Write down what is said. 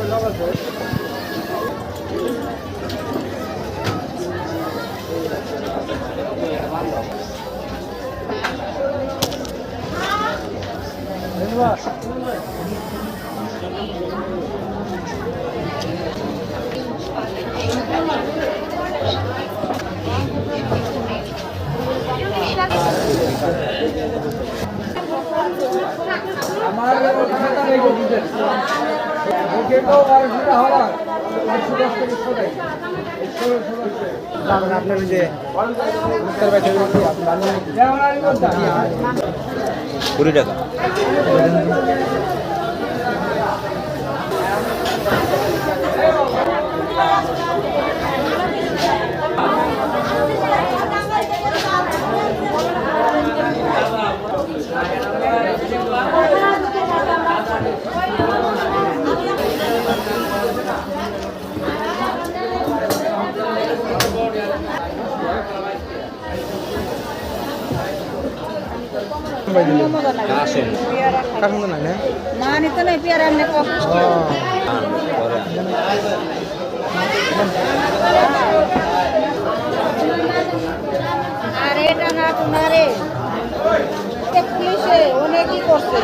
আমার আপনার যে কুড়ি টাকা। আরে এটা না? তোমারে পুলিশে অনেকই করছে